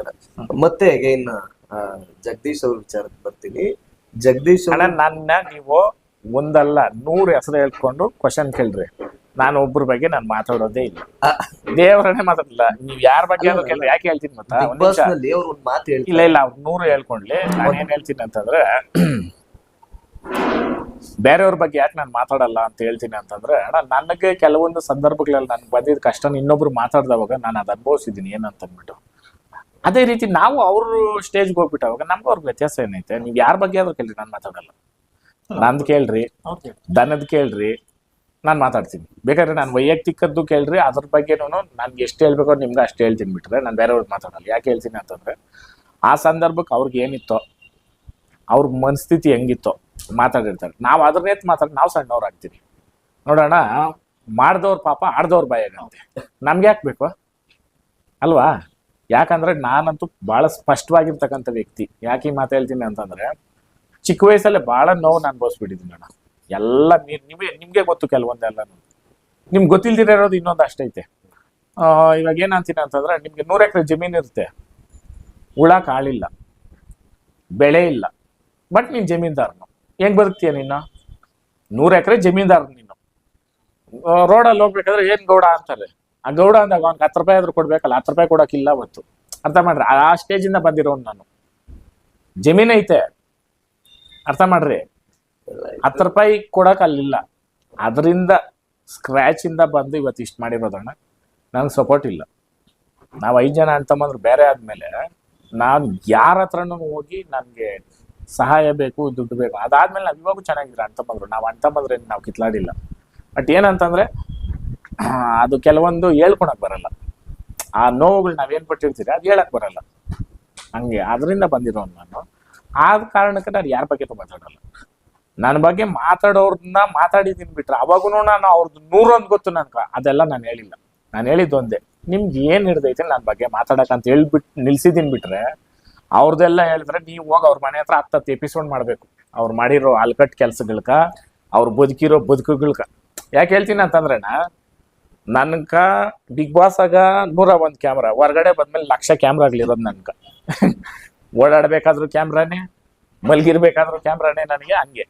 ವಿಚಾರ ಮತ್ತೆ ಅಗೈನ್ ಜಗದೀಶ್ ಅವ್ರ ವಿಚಾರಕ್ಕೆ ಬರ್ತೀನಿ. ಜಗದೀಶ್ ಅಣ್ಣ ನನ್ನ ನೀವು ಒಂದಲ್ಲ ನೂರು ಹೆಸರು ಹೇಳ್ಕೊಂಡು ಕ್ವಶನ್ ಕೇಳ್ರಿ. ನಾನು ಒಬ್ಬರ ಬಗ್ಗೆ ನಾನು ಮಾತಾಡೋದೇ ಇಲ್ಲ. ದೇವರನ್ನೇ ಮಾತಾಡಲ್ಲ. ನೀವ್ ಯಾರ ಬಗ್ಗೆ ಆದ್ರೂ ಕೇಳ್ರಿ ಯಾಕೆ ಹೇಳ್ತೀನಿ ಮತ್ತೆ ಬಿಗ್ ಒಂದ್ ಬಾಸ್ ನಿಮಿಷ. ನಲ್ಲಿ ಅವ್ರು ಒಂದ್ ಮಾತು ಇಲ್ಲ ಇಲ್ಲ ಅವ್ರು ನೂರು ಹೇಳ್ಕೊಂಡ್ಲಿ. ನಾನು ಏನ್ ಹೇಳ್ತೀನಿ ಅಂತಂದ್ರೆ ಬೇರೆಯವ್ರ ಬಗ್ಗೆ ಯಾಕೆ ನಾನು ಮಾತಾಡಲ್ಲ ಅಂತ ಹೇಳ್ತೀನಿ ಅಂತಂದ್ರೆ ಅಣ್ಣ ನನಗೆ ಕೆಲವೊಂದು ಸಂದರ್ಭಗಳಲ್ಲಿ ನನ್ಗೆ ಬಂದಿದ್ದ ಕಷ್ಟ ಇನ್ನೊಬ್ರು ಮಾತಾಡ್ದವಾಗ ನಾನು ಅದು ಅನುಭವಿಸಿದ್ದೀನಿ ಏನಂತ ಅಂದ್ಬಿಟ್ಟು ಅದೇ ರೀತಿ ನಾವು ಅವ್ರ ಸ್ಟೇಜ್ಗೆ ಹೋಗ್ಬಿಟ್ಟವಾಗ ನಮ್ಗೆ ಅವ್ರಿಗೆ ವ್ಯತ್ಯಾಸ ಏನೈತೆ? ನೀವು ಯಾರ ಬಗ್ಗೆ ಆದ್ರೂ ಕೇಳ್ರಿ ನಾನು ಮಾತಾಡಲ್ಲ. ನಂದು ಕೇಳ್ರಿ ದನದ ಕೇಳ್ರಿ ನಾನು ಮಾತಾಡ್ತೀನಿ. ಬೇಕಾದ್ರೆ ನಾನು ವೈಯಕ್ತಿಕದ್ದು ಕೇಳ್ರಿ ಅದ್ರ ಬಗ್ಗೆ ನನ್ಗೆ ಎಷ್ಟು ಹೇಳ್ಬೇಕೋ ನಿಮ್ಗೆ ಅಷ್ಟು ಹೇಳ್ತೀನಿ ಬಿಟ್ರೆ ನಾನು ಬೇರೆಯವ್ರಿಗೆ ಮಾತಾಡಲ್ಲ. ಯಾಕೆ ಹೇಳ್ತೀನಿ ಅಂತಂದ್ರೆ ಆ ಸಂದರ್ಭಕ್ಕೆ ಅವ್ರಿಗೆ ಏನಿತ್ತೋ ಅವ್ರ ಮನಸ್ಥಿತಿ ಹೆಂಗಿತ್ತೋ ಮಾತಾಡಿರ್ತಾರೆ. ನಾವು ಅದ್ರನ್ನೇ ಮಾತಾಡಿ ನಾವು ಸಣ್ಣವ್ರು ಆಗ್ತೀವಿ. ನೋಡೋಣ ಮಾಡ್ದವ್ರ ಪಾಪ ಆಡ್ದವ್ರ ಬಾಯಾಗಂತೆ. ನಮ್ಗೆ ಯಾಕೆ ಬೇಕು? ಅಲ್ವಾ? ಯಾಕಂದ್ರೆ ನಾನಂತೂ ಬಹಳ ಸ್ಪಷ್ಟವಾಗಿರ್ತಕ್ಕಂಥ ವ್ಯಕ್ತಿ. ಯಾಕೆ ಈ ಮಾತು ಹೇಳ್ತೀನಿ ಅಂತಂದ್ರೆ, ಚಿಕ್ಕ ವಯಸ್ಸಲ್ಲೇ ಬಹಳ ನೋವು ನಾನು ಅನುಭವಿಸ್ಬಿಟ್ಟಿದ್ದೀನಿ ಅಣ್ಣ ಎಲ್ಲ ನೀರು ನಿಮಗೆ ನಿಮಗೆ ಗೊತ್ತು ಕೆಲವೊಂದೆಲ್ಲ ನಿಮ್ಗೆ ಗೊತ್ತಿಲ್ದಿರ ಇರೋದು ಇನ್ನೊಂದು ಅಷ್ಟೈತೆ ಇವಾಗ ಏನಂತೀನಿ ಅಂತಂದ್ರೆ, ನಿಮಗೆ ನೂರು ಎಕರೆ ಜಮೀನು ಇರುತ್ತೆ. ಹುಳ ಕಾಳಿಲ್ಲ. ಬೆಳೆ ಇಲ್ಲ. ಬಟ್ ನೀನ್ ಜಮೀನ್ದಾರನು. ಹೆಂಗ್ ಬದುಕ್ತೀಯ ನಿನ್ನ ನೂರು ಎಕರೆ ಜಮೀನ್ದಾರ ನೀನು. ರೋಡಲ್ಲಿ ಹೋಗ್ಬೇಕಾದ್ರೆ ಏನು ಗೌಡ ಅಂತಾರೆ? ಆ ಗೌಡ ಅಂದಾಗ ಅವ್ನಿಗೆ ಹತ್ತು ರೂಪಾಯಿ ಆದ್ರೂ ಕೊಡ್ಬೇಕಲ್ಲ, ಹತ್ತು ರೂಪಾಯಿ ಕೊಡಕ್ಕಿಲ್ಲ ಅವತ್ತು. ಅರ್ಥ ಮಾಡ್ರಿ, ಆ ಸ್ಟೇಜ್ ಇಂದ ಬಂದಿರೋನು ನಾನು. ಜಮೀನ್ ಐತೆ. ಅರ್ಥ ಮಾಡ್ರಿ. ಹತ್ತು ರೂಪಾಯಿ ಕೊಡಕ್ ಅಲ್ಲಿಲ್ಲ. ಅದರಿಂದ ಸ್ಕ್ರ್ಯಾಚ್ ಇಂದ ಬಂದು ಇವತ್ತು ಇಷ್ಟು ಮಾಡಿರೋದಣ್ಣ ನನಗೆ ಸಪೋರ್ಟ್ ಇಲ್ಲ. ನಾವು ಐದು ಜನ ಅಂತಮ್ಮಂದ್ರೆ ಬೇರೆ ಆದ್ಮೇಲೆ ನಾನು ಯಾರ ಹತ್ರನೂ ಹೋಗಿ ನನಗೆ ಸಹಾಯ ಬೇಕು, ದುಡ್ಡು ಬೇಕು. ಅದಾದ್ಮೇಲೆ ನಾವು ಇವಾಗೂ ಚೆನ್ನಾಗಿದ್ರೆ ಅಂತಮ್ಮಂದ್ರು ನಾವು ಅಂತಮ್ಮಂದ್ರೆ ನಾವು ಕಿತ್ಲಾಡಿಲ್ಲ. ಬಟ್ ಏನಂತಂದ್ರೆ ಅದು ಕೆಲವೊಂದು ಹೇಳ್ಕೊಳಕ್ ಬರಲ್ಲ. ಆ ನೋವುಗಳು ನಾವೇನ್ ಪಟ್ಟಿರ್ತೀರಿ ಅದು ಹೇಳಕ್ ಬರಲ್ಲ. ಹಂಗೆ, ಅದರಿಂದ ಬಂದಿರೋನು ನಾನು. ಆದ ಕಾರಣಕ್ಕೆ ನಾನು ಯಾರ ಬಗ್ಗೆ ಮಾತಾಡಲ್ಲ. ನನ್ನ ಬಗ್ಗೆ ಮಾತಾಡೋರ್ನ ಮಾತಾಡಿದೀನಿ ಬಿಟ್ರೆ ಅವಾಗೂ ನಾನು ಅವ್ರದ್ದು ನೂರೊಂದು ಗೊತ್ತು ನನ್ಗೆ. ಅದೆಲ್ಲ ನಾನು ಹೇಳಿಲ್ಲ. ನಾನು ಹೇಳಿದ್ದು ಒಂದೇ, ನಿಮ್ಗೆ ಏನ್ ಹಿಡ್ದೈತೆ ನನ್ನ ಬಗ್ಗೆ ಮಾತಾಡಕ್ ಅಂತ ಹೇಳ್ಬಿಟ್ಟು ನಿಲ್ಸಿದೀನಿ ಬಿಟ್ರೆ ಅವ್ರದ್ದೆಲ್ಲ ಹೇಳಿದ್ರೆ ನೀವು ಹೋಗಿ ಅವ್ರ ಮನೆ ಹತ್ರ ಹತ್ತತ್ತು ಎಪಿಸೋಡ್ ಮಾಡ್ಬೇಕು. ಅವ್ರು ಮಾಡಿರೋ ಅಲ್ಕಟ್ ಕೆಲ್ಸಗಳ್ಕ, ಅವ್ರು ಬದುಕಿರೋ ಬದುಕುಗಳ್ಕ. ಯಾಕೆ ಹೇಳ್ತೀನಿ ಅಂತಂದ್ರೆನ ನನ್ಕ ಬಿಗ್ ಬಾಸ್ ಆಗ ನೂರ ಒಂದ್ ಕ್ಯಾಮ್ರಾ ಹೊರಗಡೆ ಬಂದ್ಮೇಲೆ ಲಕ್ಷ ಕ್ಯಾಮ್ರಾಗಳಿರೋದು ನನ್ಕ. ಓಡಾಡ್ಬೇಕಾದ್ರೂ ಕ್ಯಾಮ್ರಾನೇ ಮಲ್ಗಿರ್ಬೇಕಾದ್ರೂ ಕ್ಯಾಮ್ರಾನೇ ನನಗೆ ಹಂಗೆ.